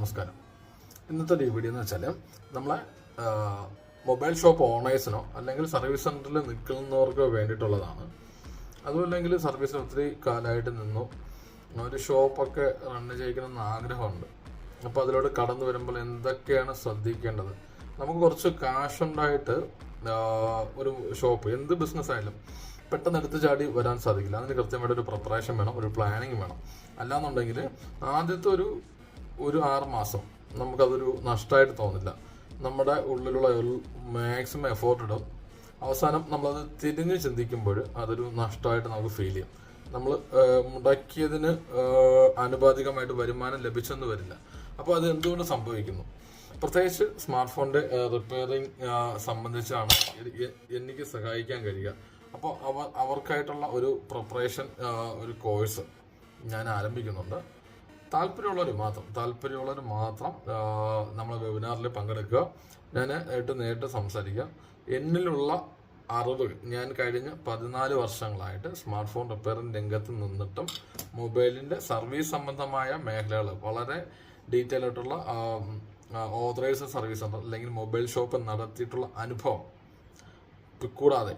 നമസ്കാരം. ഇന്നത്തെ ഈ വീഡിയോ എന്ന് വെച്ചാൽ നമ്മളെ മൊബൈൽ ഷോപ്പ് ഓണേഴ്സിനോ അല്ലെങ്കിൽ സർവീസ് സെന്ററിൽ നിൽക്കുന്നവർക്കോ വേണ്ടിയിട്ടുള്ളതാണ്. അതുമല്ലെങ്കിൽ സർവീസ് ഒത്തിരി കാലമായിട്ട് നിന്നു. ഒരു ഷോപ്പൊക്കെ റൺ ചെയ്യിക്കണമെന്ന് ആഗ്രഹമുണ്ട്. അപ്പോൾ അതിലൂടെ കടന്നു വരുമ്പോൾ എന്തൊക്കെയാണ് ശ്രദ്ധിക്കേണ്ടത്? നമുക്ക് കുറച്ച് കാശ് ഉണ്ടായിട്ട് ഒരു ഷോപ്പ് എന്ത് ബിസിനസ് ആയാലും പെട്ടെന്ന് എടുത്തു ചാടി വരാൻ സാധിക്കില്ല. അതിന് കൃത്യമായിട്ട് ഒരു പ്രിപ്പറേഷൻ വേണം ഒരു പ്ലാനിങ് വേണം. അല്ലാന്നുണ്ടെങ്കിൽ ആദ്യത്തെ ഒരു ഒരു ആറ് മാസം നമുക്കതൊരു നഷ്ടമായിട്ട് തോന്നില്ല. നമ്മുടെ ഉള്ളിലുള്ള ഒരു മാക്സിമം എഫോർട്ട് ഇടും. അവസാനം നമ്മളത് തിരിഞ്ഞ് ചിന്തിക്കുമ്പോൾ അതൊരു നഷ്ടമായിട്ട് നമുക്ക് ഫീൽ ചെയ്യും. നമ്മൾ മുടക്കിയതിന് ആനുപാതികമായിട്ട് വരുമാനം ലഭിച്ചെന്ന് വരില്ല. അപ്പോൾ അത് എന്തുകൊണ്ട് സംഭവിക്കുന്നു? പ്രത്യേകിച്ച് സ്മാർട്ട് ഫോണിന്റെ റിപ്പയറിങ് സംബന്ധിച്ചാണ് എനിക്ക് സഹായിക്കാൻ കഴിയുക. അപ്പോൾ അവർ അവർക്കായിട്ടുള്ള ഒരു പ്രിപ്പറേഷൻ ഒരു കോഴ്സ് ഞാൻ ആരംഭിക്കുന്നുണ്ട്. താല്പര്യമുള്ളവർ മാത്രം താല്പര്യമുള്ളവർ മാത്രം നമ്മളെ വെബിനാറിൽ പങ്കെടുക്കുക. ഞാൻ ആയിട്ട് നേരിട്ട് സംസാരിക്കുക. എന്നിലുള്ള അറിവ് ഞാൻ കഴിഞ്ഞ പതിനാല് വർഷങ്ങളായിട്ട് സ്മാർട്ട് ഫോൺ റിപ്പയറിംഗ് രംഗത്ത് നിന്നിട്ടും മൊബൈലിന്റെ സർവീസ് സംബന്ധമായ മേഖലകൾ വളരെ ഡീറ്റെയിൽ ആയിട്ടുള്ള ഓതറൈസ്ഡ് സർവീസ് സെന്റർ അല്ലെങ്കിൽ മൊബൈൽ ഷോപ്പ് നടത്തിയിട്ടുള്ള അനുഭവം കൂടാതെ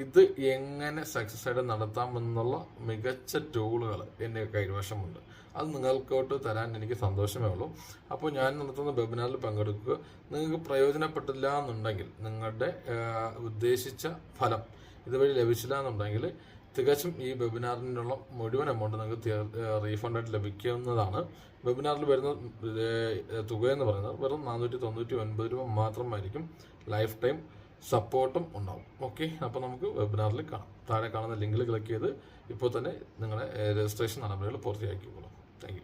ഇത് എങ്ങനെ സക്സസ് ആയിട്ട് നടത്താമെന്നുള്ള മികച്ച ടൂളുകൾ എന്റെ കൈവശമുണ്ട്. അത് നിങ്ങൾക്കോട്ട് തരാൻ എനിക്ക് സന്തോഷമേ ഉള്ളൂ. അപ്പോൾ ഞാൻ നടത്തുന്ന വെബിനാറിൽ പങ്കെടുക്കുക. നിങ്ങൾക്ക് പ്രയോജനപ്പെട്ടില്ല എന്നുണ്ടെങ്കിൽ നിങ്ങളുടെ ഉദ്ദേശിച്ച ഫലം ഇതുവഴി ലഭിച്ചില്ല എന്നുണ്ടെങ്കിൽ തികച്ചും ഈ വെബിനാറിനുള്ള മുഴുവൻ എമൗണ്ട് നിങ്ങൾക്ക് റീഫണ്ടായിട്ട് ലഭിക്കുന്നതാണ്. വെബിനാറിൽ വരുന്ന തുക എന്ന് പറയുന്നത് വെറും നാനൂറ്റി തൊണ്ണൂറ്റി ഒൻപത് രൂപ മാത്രമായിരിക്കും ലൈഫ് ടൈം സപ്പോർട്ടും ഉണ്ടാവും. ഓക്കെ അപ്പോൾ നമുക്ക് വെബിനാറിൽ കാണാം. താഴെ കാണുന്ന ലിങ്കിൽ ക്ലിക്ക് ചെയ്ത് ഇപ്പോൾ തന്നെ നിങ്ങളുടെ രജിസ്ട്രേഷൻ നടപടികൾ പൂർത്തിയാക്കിക്കോളൂ. താങ്ക്